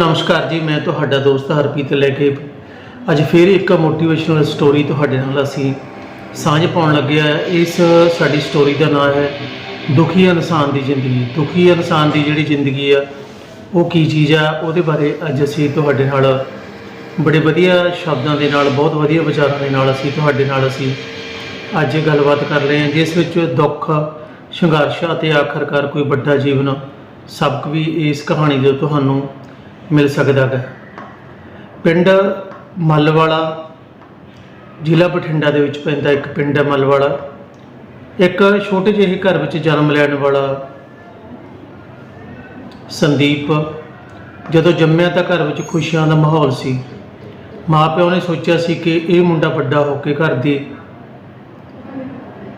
ਨਮਸਕਾਰ ਜੀ, ਮੈਂ ਤੁਹਾਡਾ ਦੋਸਤ ਹਰਪ੍ਰੀਤ ਲੈ ਕੇ ਅੱਜ ਫਿਰ ਇੱਕ ਮੋਟੀਵੇਸ਼ਨਲ ਸਟੋਰੀ ਤੁਹਾਡੇ ਨਾਲ ਅਸੀਂ ਸਾਂਝ ਪਾਉਣ ਲੱਗੇ ਆ ਇਸ ਸਾਡੀ ਸਟੋਰੀ ਦਾ ਨਾਮ ਹੈ, ਦੁਖੀ ਇਨਸਾਨ ਦੀ ਜ਼ਿੰਦਗੀ। ਦੁਖੀ ਇਨਸਾਨ ਦੀ ਜਿਹੜੀ ਜ਼ਿੰਦਗੀ ਆ, ਉਹ ਕੀ ਚੀਜ਼ ਆ, ਉਹਦੇ ਬਾਰੇ ਅੱਜ ਅਸੀਂ ਤੁਹਾਡੇ ਨਾਲ ਬੜੇ ਵਧੀਆ ਸ਼ਬਦਾਂ ਦੇ ਨਾਲ, ਬਹੁਤ ਵਧੀਆ ਵਿਚਾਰਾਂ ਦੇ ਨਾਲ ਅਸੀਂ ਤੁਹਾਡੇ ਨਾਲ ਅਸੀਂ ਅੱਜ ਗੱਲਬਾਤ ਕਰ ਰਹੇ ਹਾਂ, ਜਿਸ ਵਿੱਚ ਦੁੱਖ, ਸੰਘਰਸ਼ ਅਤੇ ਆਖਰਕਾਰ ਕੋਈ ਵੱਡਾ ਜੀਵਨ, ਸਬਕ ਵੀ ਇਸ ਕਹਾਣੀ ਦੇ ਤੁਹਾਨੂੰ ਮਿਲ ਸਕਦਾ ਹੈ। ਪਿੰਡ ਮੱਲਵਾਲਾ, ਜ਼ਿਲ੍ਹਾ ਬਠਿੰਡਾ ਦੇ ਵਿੱਚ ਪੈਂਦਾ ਇੱਕ ਪਿੰਡ ਹੈ ਮੱਲਵਾਲਾ। ਇੱਕ ਛੋਟੇ ਜਿਹੇ ਘਰ ਵਿੱਚ ਜਨਮ ਲੈਣ ਵਾਲਾ ਸੰਦੀਪ, ਜਦੋਂ ਜੰਮਿਆ ਤਾਂ ਘਰ ਵਿੱਚ ਖੁਸ਼ੀਆਂ ਦਾ ਮਾਹੌਲ ਸੀ। ਮਾਪਿਓ ਨੇ ਸੋਚਿਆ ਸੀ ਕਿ ਇਹ ਮੁੰਡਾ ਵੱਡਾ ਹੋ ਕੇ ਘਰ ਦੀ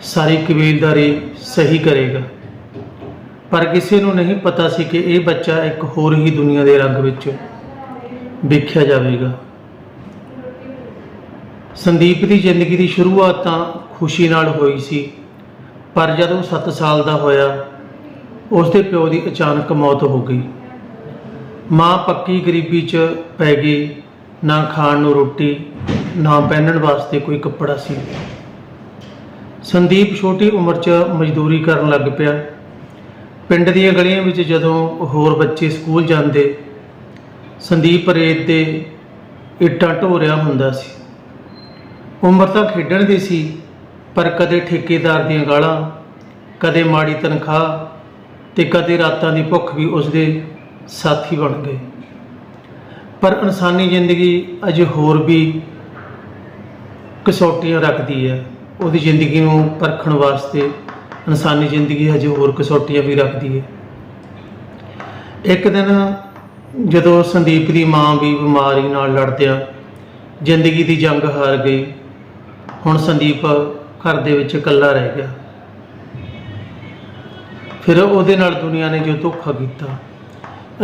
ਸਾਰੀ ਕਬੀਲਦਾਰੀ ਸਹੀ ਕਰੇਗਾ। ਪਰ ਕਿਸੇ ਨੂੰ ਨਹੀਂ ਪਤਾ ਸੀ ਕਿ ਇਹ ਬੱਚਾ ਇੱਕ ਹੋਰ ਹੀ ਦੁਨੀਆ ਦੇ ਰੰਗ ਵਿੱਚ ਵੇਖਿਆ ਜਾਵੇਗਾ। ਸੰਦੀਪ ਦੀ ਜ਼ਿੰਦਗੀ ਦੀ ਸ਼ੁਰੂਆਤ ਤਾਂ ਖੁਸ਼ੀ ਨਾਲ ਹੋਈ ਸੀ, ਪਰ ਜਦੋਂ 7 ਸਾਲ ਦਾ ਹੋਇਆ ਉਸ ਦੇ ਪਿਓ ਦੀ ਅਚਾਨਕ ਮੌਤ ਹੋ ਗਈ। ਮਾਂ ਪੱਕੀ ਗਰੀਬੀ 'ਚ ਪੈ ਗਈ, ਨਾ ਖਾਣ ਨੂੰ ਰੋਟੀ, ਨਾ ਪਹਿਨਣ ਵਾਸਤੇ ਕੋਈ ਕੱਪੜਾ ਸੀ। ਸੰਦੀਪ ਛੋਟੀ ਉਮਰ 'ਚ ਮਜ਼ਦੂਰੀ ਕਰਨ ਲੱਗ ਪਿਆ। ਪਿੰਡ ਦੀਆਂ ਗਲੀਆਂ ਵਿੱਚ ਜਦੋਂ ਹੋਰ ਬੱਚੇ ਸਕੂਲ ਜਾਂਦੇ, ਸੰਦੀਪ ਰੇਤ ਦੇ ਇੱਟਾਂ ਢੋ ਰਿਹਾ ਹੁੰਦਾ ਸੀ। ਉਮਰ ਤਾਂ ਖੇਡਣ ਦੀ ਸੀ, ਪਰ ਕਦੇ ਠੇਕੇਦਾਰ ਦੀਆਂ ਗਾਲਾਂ, ਕਦੇ ਮਾੜੀ ਤਨਖਾਹ ਤੇ ਕਦੇ ਰਾਤਾਂ ਦੀ ਭੁੱਖ ਵੀ ਉਸਦੇ ਸਾਥੀ ਬਣ ਗਏ। ਪਰ ਇਨਸਾਨੀ ਜ਼ਿੰਦਗੀ ਅਜੇ ਹੋਰ ਵੀ ਕਸੌਟੀਆਂ ਰੱਖਦੀ ਹੈ। ਉਹਦੀ ਜ਼ਿੰਦਗੀ ਨੂੰ ਪਰਖਣ ਵਾਸਤੇ ਇਨਸਾਨੀ ਜ਼ਿੰਦਗੀ ਹਜੇ ਹੋਰ ਕਸੌਟੀਆਂ ਵੀ ਰੱਖਦੀ ਹੈ। ਇੱਕ ਦਿਨ ਜਦੋਂ ਸੰਦੀਪ ਦੀ ਮਾਂ ਵੀ ਬਿਮਾਰੀ ਨਾਲ ਲੜਦਿਆਂ ਜ਼ਿੰਦਗੀ ਦੀ ਜੰਗ ਹਾਰ ਗਈ, ਹੁਣ ਸੰਦੀਪ ਘਰ ਦੇ ਵਿੱਚ ਇਕੱਲਾ ਰਹਿ ਗਿਆ। ਫਿਰ ਉਹਦੇ ਨਾਲ ਦੁਨੀਆ ਨੇ ਜੋ ਧੋਖਾ ਕੀਤਾ।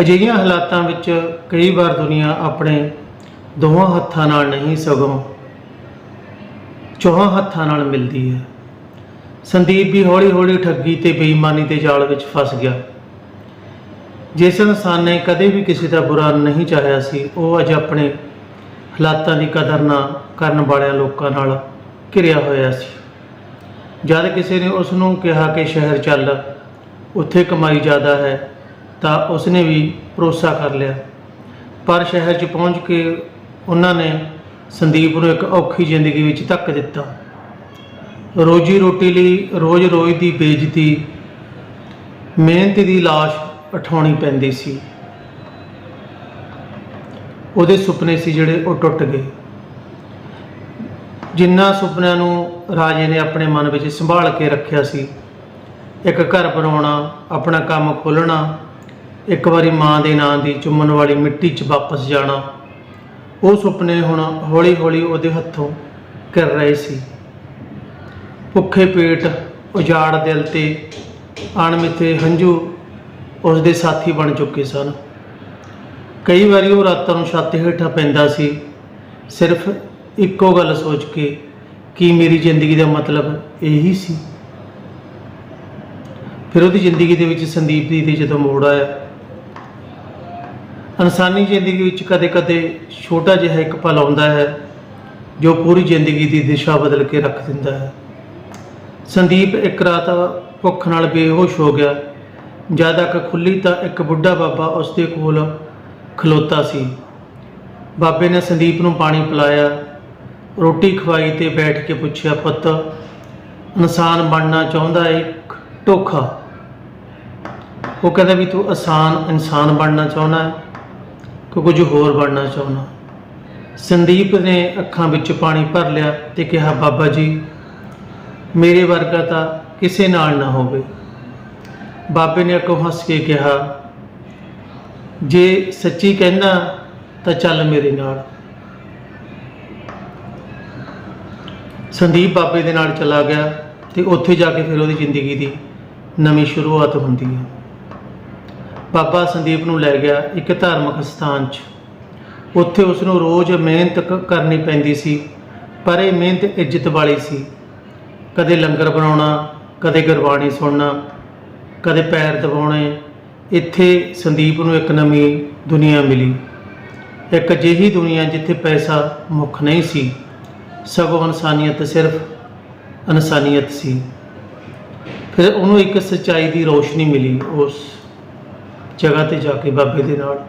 ਅਜਿਹੀਆਂ ਹਾਲਾਤਾਂ ਵਿੱਚ ਕਈ ਵਾਰ ਦੁਨੀਆ ਆਪਣੇ ਦੋਹਾਂ ਹੱਥਾਂ ਨਾਲ ਨਹੀਂ ਸਗੋਂ ਚੌਹਾਂ ਹੱਥਾਂ ਨਾਲ ਮਿਲਦੀ ਹੈ। ਸੰਦੀਪ ਵੀ ਹੌਲੀ-ਹੌਲੀ ਠੱਗੀ ਤੇ ਬੇਈਮਾਨੀ ਦੇ ਜਾਲ ਵਿੱਚ ਫਸ ਗਿਆ। ਜਿਸ ਇਨਸਾਨ ਨੇ ਕਦੇ ਵੀ ਕਿਸੇ ਦਾ ਬੁਰਾ ਨਹੀਂ ਚਾਹਿਆ ਸੀ, ਉਹ ਅੱਜ ਆਪਣੇ ਹਾਲਾਤਾਂ ਦੀ ਕਦਰ ਨਾ ਕਰਨ ਵਾਲਿਆਂ ਲੋਕਾਂ ਨਾਲ ਘਿਰਿਆ ਹੋਇਆ ਸੀ। ਜਦ ਕਿਸੇ ਨੇ ਉਸ ਨੂੰ ਕਿਹਾ ਕਿ ਸ਼ਹਿਰ ਚੱਲ, ਉੱਥੇ ਕਮਾਈ ਜ਼ਿਆਦਾ ਹੈ, ਤਾਂ ਉਸਨੇ ਵੀ ਭਰੋਸਾ ਕਰ ਲਿਆ। ਪਰ ਸ਼ਹਿਰ 'ਚ ਪਹੁੰਚ ਕੇ ਉਹਨਾਂ ਨੇ ਸੰਦੀਪ ਨੂੰ ਇੱਕ ਔਖੀ ਜ਼ਿੰਦਗੀ ਵਿੱਚ ਧੱਕ ਦਿੱਤਾ। ਰੋਜੀ ਰੋਟੀ ਲਈ ਰੋਜ਼-ਰੋਜ਼ ਦੀ ਬੇਇੱਜ਼ਤੀ, ਮਿਹਨਤ ਦੀ ਲਾਸ਼ ਉਠਾਉਣੀ ਪੈਂਦੀ ਸੀ। ਉਹਦੇ ਸੁਪਨੇ ਸੀ ਜਿਹੜੇ ਉਹ ਟੁੱਟ ਗਏ। ਜਿੰਨਾ ਸੁਪਨਿਆਂ ਨੂੰ ਰਾਜੇ ਨੇ ਆਪਣੇ ਮਨ ਵਿੱਚ ਸੰਭਾਲ ਕੇ ਰੱਖਿਆ ਸੀ, ਇੱਕ ਘਰ ਬਣਾਉਣਾ, ਆਪਣਾ ਕੰਮ ਖੋਲ੍ਹਣਾ, ਇੱਕ ਵਾਰੀ ਮਾਂ ਦੇ ਨਾਂ ਦੀ ਚੁੰਮਣ ਵਾਲੀ ਮਿੱਟੀ 'ਚ ਵਾਪਸ ਜਾਣਾ, ਉਹ ਸੁਪਨੇ ਹੁਣ ਹੌਲੀ-ਹੌਲੀ ਉਹਦੇ ਹੱਥੋਂ ਕਰ ਰਹੇ ਸੀ। ਭੁੱਖੇ ਪੇਟ ਉਜਾੜ ਦਿਲ ਤੇ ਅਣਮਿੱਥੇ ਹੰਝੂ ਉਸ ਦੇ ਸਾਥੀ ਬਣ ਚੁੱਕੇ ਸਨ। ਕਈ ਵਾਰੀ ਉਹ ਰਾਤਾਂ ਨੂੰ ਛੱਤ ਹੇਠਾਂ ਪੈਂਦਾ ਸੀ। ਸਿਰਫ ਇੱਕੋ ਗੱਲ ਸੋਚ ਕੇ ਕਿ ਮੇਰੀ ਜ਼ਿੰਦਗੀ ਦਾ ਮਤਲਬ ਇਹੀ ਸੀ। ਫਿਰ ਉਹਦੀ ਜ਼ਿੰਦਗੀ ਦੇ ਵਿੱਚ ਸੰਦੀਪ ਦੀ ਤੇ ਜਦੋਂ ਮੋੜ ਆਇਆ, ਇਨਸਾਨੀ ਜ਼ਿੰਦਗੀ ਵਿੱਚ ਕਦੇ-ਕਦੇ ਛੋਟਾ ਜਿਹਾ ਇੱਕ ਪਲ ਆਉਂਦਾ ਹੈ, ਜੋ ਪੂਰੀ ਜ਼ਿੰਦਗੀ ਦੀ ਦਿਸ਼ਾ ਬਦਲ ਕੇ ਰੱਖ ਦਿੰਦਾ ਹੈ। ਸੰਦੀਪ ਇੱਕ ਰਾਤ ਭੁੱਖ ਨਾਲ ਬੇਹੋਸ਼ ਹੋ ਗਿਆ। ਜਦ ਅੱਖ ਖੁੱਲੀ ਤਾਂ ਇੱਕ ਬੁੱਢਾ ਬਾਬਾ ਉਸ ਦੇ ਕੋਲ ਖਲੋਤਾ ਸੀ। ਬਾਬੇ ਨੇ ਸੰਦੀਪ ਨੂੰ ਪਾਣੀ ਪਿਲਾਇਆ। ਰੋਟੀ ਖਵਾਈ ਤੇ ਬੈਠ ਕੇ ਪੁੱਛਿਆ, ਪੁੱਤ, ਇਨਸਾਨ ਬਣਨਾ ਚਾਹੁੰਦਾ ਏ ਧੋਖਾ। ਉਹ ਕਹਿੰਦਾ ਵੀ ਤੂੰ ਆਸਾਨ ਇਨਸਾਨ ਬਣਨਾ ਚਾਹੁੰਦਾ ਹੈ ਕਿ ਕੁਝ ਹੋਰ ਬਣਨਾ ਚਾਹੁੰਦਾ। ਸੰਦੀਪ ਨੇ ਅੱਖਾਂ ਵਿੱਚ ਪਾਣੀ ਭਰ ਲਿਆ ਤੇ ਕਿਹਾ, ਬਾਬਾ ਜੀ ਮੇਰੇ ਵਰਗਾ ਤਾਂ ਕਿਸੇ ਨਾਲ ਨਾ ਹੋਵੇ। ਬਾਬੇ ਨੇ ਅੱਗੋਂ ਹੱਸ ਕੇ ਕਿਹਾ, ਜੇ ਸੱਚੀ ਕਹਿੰਦਾ ਤਾਂ ਚੱਲ ਮੇਰੇ ਨਾਲ। ਸੰਦੀਪ ਬਾਬੇ ਦੇ ਨਾਲ ਚਲਾ ਗਿਆ ਤੇ ਉੱਥੇ ਜਾ ਕੇ ਫਿਰ ਉਹਦੀ ਜ਼ਿੰਦਗੀ ਦੀ ਨਵੀਂ ਸ਼ੁਰੂਆਤ ਹੁੰਦੀ ਹੈ। ਬਾਬਾ ਸੰਦੀਪ ਨੂੰ ਲੈ ਗਿਆ ਇੱਕ ਧਾਰਮਿਕ ਸਥਾਨ 'ਚ। ਉੱਥੇ ਉਸ ਨੂੰ ਰੋਜ਼ ਮਿਹਨਤ ਕਰਨੀ ਪੈਂਦੀ ਸੀ, ਪਰ ਇਹ ਮਿਹਨਤ ਇੱਜ਼ਤ ਵਾਲੀ ਸੀ। ਕਦੇ ਲੰਗਰ ਬਣਾਉਣਾ, ਕਦੇ ਗੁਰਬਾਣੀ ਸੁਣਨਾ, ਕਦੇ ਪੈਰ ਦਬਾਉਣੇ, ਇੱਥੇ ਸੰਦੀਪ ਨੂੰ ਇੱਕ ਨਵੀਂ ਦੁਨੀਆ ਮਿਲੀ। ਇੱਕ ਅਜਿਹੀ ਦੁਨੀਆ ਜਿੱਥੇ ਪੈਸਾ ਮੁੱਖ ਨਹੀਂ ਸੀ, ਸਗੋਂ ਇਨਸਾਨੀਅਤ ਸਿਰਫ ਇਨਸਾਨੀਅਤ ਸੀ। ਫਿਰ ਉਹਨੂੰ ਇੱਕ ਸੱਚਾਈ ਦੀ ਰੋਸ਼ਨੀ ਮਿਲੀ ਉਸ ਜਗ੍ਹਾ ਤੇ ਜਾ ਕੇ ਬਾਬੇ ਦੇ ਨਾਲ।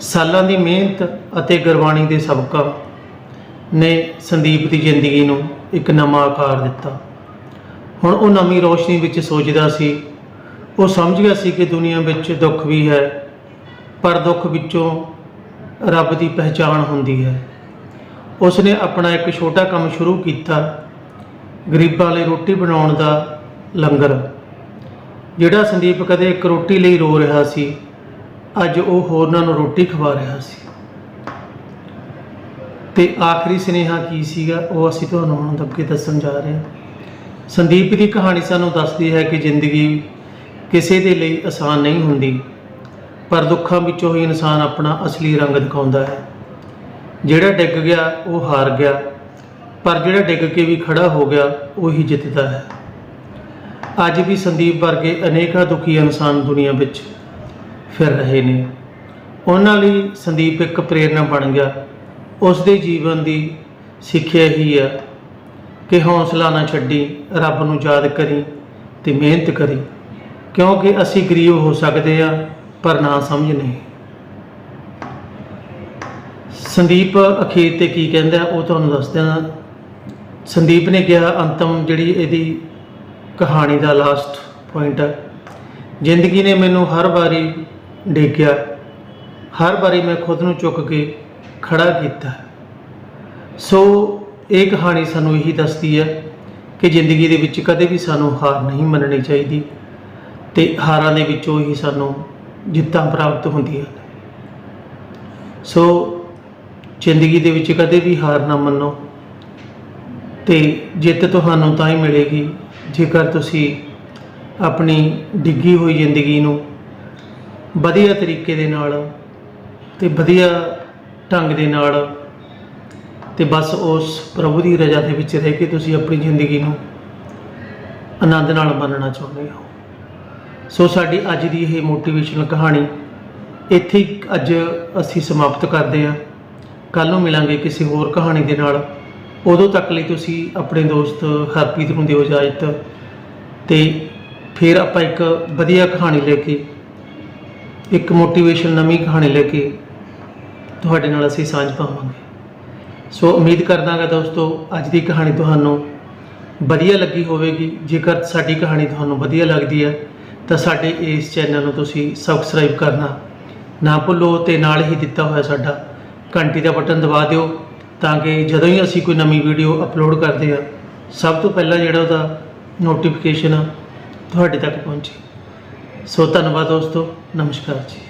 ਸਾਲਾਂ ਦੀ ਮਿਹਨਤ ਅਤੇ ਗੁਰਬਾਣੀ ਦੇ ਸਬਕਾਂ ਨੇ ਸੰਦੀਪ ਦੀ ਜ਼ਿੰਦਗੀ ਨੂੰ ਇੱਕ ਨਵਾਂ ਆਕਾਰ ਦਿੱਤਾ। ਹੁਣ ਉਹ ਨਵੀਂ ਰੋਸ਼ਨੀ ਵਿੱਚ ਸੋਚਦਾ ਸੀ। ਉਹ ਸਮਝ ਗਿਆ ਸੀ ਕਿ ਦੁਨੀਆ ਵਿੱਚ ਦੁੱਖ ਵੀ ਹੈ, ਪਰ ਦੁੱਖ ਵਿੱਚੋਂ ਰੱਬ ਦੀ ਪਹਿਚਾਣ ਹੁੰਦੀ ਹੈ। ਉਸ ਨੇ ਆਪਣਾ ਇੱਕ ਛੋਟਾ ਕੰਮ ਸ਼ੁਰੂ ਕੀਤਾ, ਗਰੀਬਾਂ ਲਈ ਰੋਟੀ ਬਣਾਉਣ ਦਾ ਲੰਗਰ। ਜਿਹੜਾ ਸੰਦੀਪ ਕਦੇ ਇੱਕ ਰੋਟੀ ਲਈ ਰੋ ਰਿਹਾ ਸੀ, ਅੱਜ ਉਹ ਹੋਰਨਾਂ ਨੂੰ ਰੋਟੀ ਖਵਾ ਰਿਹਾ ਸੀ। ਤੇ ਆਖਰੀ ਸੁਨੇਹਾ ਕੀ ਸੀਗਾ? ਉਹ ਅਸੀਂ ਤੁਹਾਨੂੰ ਹੁਣ ਅੱਗੇ ਦੱਸਣ ਜਾ ਰਹੇ ਹਾਂ। ਸੰਦੀਪ ਦੀ ਕਹਾਣੀ ਸਾਨੂੰ ਦੱਸਦੀ ਹੈ ਕਿ ਜ਼ਿੰਦਗੀ ਕਿਸੇ ਦੇ ਲਈ ਆਸਾਨ ਨਹੀਂ ਹੁੰਦੀ, ਪਰ ਦੁੱਖਾਂ ਵਿੱਚੋਂ ਹੀ ਇਨਸਾਨ ਆਪਣਾ ਅਸਲੀ ਰੰਗ ਦਿਖਾਉਂਦਾ ਹੈ। ਜਿਹੜਾ ਡਿੱਗ ਗਿਆ, ਉਹ ਹਾਰ ਗਿਆ, ਪਰ ਜਿਹੜਾ ਡਿੱਗ ਕੇ ਵੀ ਖੜਾ ਹੋ ਗਿਆ, ਉਹੀ ਜਿੱਤਦਾ ਹੈ। ਅੱਜ ਵੀ ਸੰਦੀਪ ਵਰਗੇ ਅਨੇਕਾਂ ਦੁਖੀ ਇਨਸਾਨ ਦੁਨੀਆ ਵਿੱਚ ਫਿਰ ਰਹੇ ਨੇ। ਉਹਨਾਂ ਲਈ ਸੰਦੀਪ ਇੱਕ ਪ੍ਰੇਰਨਾ ਬਣ ਗਿਆ। ਉਸ ਦੇ ਜੀਵਨ ਦੀ ਸਿੱਖਿਆ ਹੀ ਹੈ ਕਿ ਹੌਸਲਾ ਨਾ ਛੱਡੀ, ਰੱਬ ਨੂੰ ਯਾਦ ਕਰੀ ਤੇ ਮਿਹਨਤ ਕਰੀ। ਕਿਉਂਕਿ ਅਸੀਂ ਗਰੀਬ ਹੋ ਸਕਦੇ ਆ, ਪਰ ਨਾ ਸਮਝ ਨਹੀਂ। ਸੰਦੀਪ ਅਖੀਰ ਤੇ ਕੀ ਕਹਿੰਦਾ ਉਹ ਤੁਹਾਨੂੰ ਦੱਸ ਦਿਆਂ ਸੰਦੀਪ ਨੇ ਕਿਹਾ, ਅੰਤਮ ਜਿਹੜੀ ਇਹਦੀ ਕਹਾਣੀ ਦਾ ਲਾਸਟ ਪੁਆਇੰਟ ਹੈ। ਜ਼ਿੰਦਗੀ ਨੇ ਮੈਨੂੰ ਹਰ ਵਾਰੀ ਡੇਕਿਆ ਹਰ ਵਾਰੀ ਮੈਂ ਖੁਦ ਨੂੰ ਚੁੱਕ ਕੇ ਖੜਾ ਕੀਤਾ ਸੋ ਇਹ ਕਹਾਣੀ ਸਾਨੂੰ ਇਹੀ ਦੱਸਦੀ ਹੈ ਕਿ ਜ਼ਿੰਦਗੀ ਦੇ ਵਿੱਚ ਕਦੇ ਵੀ ਸਾਨੂੰ ਹਾਰ ਨਹੀਂ ਮੰਨਣੀ ਚਾਹੀਦੀ ਤੇ ਹਾਰਾਂ ਦੇ ਵਿੱਚੋਂ ਹੀ ਸਾਨੂੰ ਜਿੱਤਾਂ ਪ੍ਰਾਪਤ ਹੁੰਦੀਆਂ ਨੇ। ਸੋ ਜ਼ਿੰਦਗੀ ਦੇ ਵਿੱਚ ਕਦੇ ਵੀ ਹਾਰ ਨਾ ਮੰਨੋ ਤੇ ਜਿੱਤ ਤੁਹਾਨੂੰ ਤਾਂ ਹੀ ਮਿਲੇਗੀ ਜੇਕਰ ਤੁਸੀਂ ਆਪਣੀ ਡਿੱਗੀ ਹੋਈ ਜ਼ਿੰਦਗੀ ਨੂੰ ਵਧੀਆ ਤਰੀਕੇ ਦੇ ਨਾਲ ਤੇ ਵਧੀਆ ਢੰਗ ਦੇ ਨਾਲ ਤੇ ਬਸ ਉਸ ਪ੍ਰਭੂ ਦੀ ਰਜ਼ਾ ਦੇ ਵਿੱਚ ਰਹਿ ਕੇ ਤੁਸੀਂ ਆਪਣੀ ਜ਼ਿੰਦਗੀ ਨੂੰ ਆਨੰਦ ਨਾਲ ਮੰਨਣਾ ਚਾਹੁੰਦੇ ਹੋ। ਸੋ ਸਾਡੀ ਅੱਜ ਦੀ ਇਹ ਮੋਟੀਵੇਸ਼ਨਲ ਕਹਾਣੀ ਇੱਥੇ ਅੱਜ ਅਸੀਂ ਸਮਾਪਤ ਕਰਦੇ ਹਾਂ। ਕੱਲ ਨੂੰ ਮਿਲਾਂਗੇ ਕਿਸੇ ਹੋਰ ਕਹਾਣੀ ਦੇ ਨਾਲ। ਉਦੋਂ ਤੱਕ ਲਈ ਤੁਸੀਂ ਆਪਣੇ ਦੋਸਤ ਹਰਪ੍ਰੀਤ ਨੂੰ ਦਿਓ ਇਜਾਜ਼ਤ ਤੇ ਫਿਰ ਆਪਾਂ ਇੱਕ ਵਧੀਆ ਕਹਾਣੀ ਲੈ ਕੇ, ਇੱਕ ਮੋਟੀਵੇਸ਼ਨ ਨਵੀਂ ਕਹਾਣੀ ਲੈ ਕੇ ਤੁਹਾਡੇ ਨਾਲ ਅਸੀਂ ਸਾਂਝ ਪਾਵਾਂਗੇ। ਸੋ ਉਮੀਦ ਕਰਦਾਗਾ ਦੋਸਤੋ, ਅੱਜ ਦੀ ਕਹਾਣੀ ਤੁਹਾਨੂੰ ਵਧੀਆ ਲੱਗੀ ਹੋਵੇਗੀ। ਜੇਕਰ ਸਾਡੀ ਕਹਾਣੀ ਤੁਹਾਨੂੰ ਵਧੀਆ ਲੱਗਦੀ ਹੈ, ਤਾਂ ਸਾਡੇ ਇਸ ਚੈਨਲ ਨੂੰ ਤੁਸੀਂ ਸਬਸਕ੍ਰਾਈਬ ਕਰਨਾ ਨਾ ਭੁੱਲੋ ਤੇ ਨਾਲ ਹੀ ਦਿੱਤਾ ਹੋਇਆ ਸਾਡਾ ਘੰਟੀ ਦਾ ਬਟਨ ਦਬਾ ਦਿਓ ਤਾਂ ਕਿ ਜਦੋਂ ਹੀ ਅਸੀਂ ਕੋਈ ਨਵੀਂ ਵੀਡੀਓ ਅਪਲੋਡ ਕਰਦੇ ਹਾਂ, ਸਭ ਤੋਂ ਪਹਿਲਾਂ ਜਿਹੜਾ ਉਹਦਾ ਨੋਟੀਫਿਕੇਸ਼ਨ ਆ ਤੁਹਾਡੇ ਤੱਕ ਪਹੁੰਚੇ। ਸੋ ਧੰਨਵਾਦ ਦੋਸਤੋ, ਨਮਸਕਾਰ ਜੀ।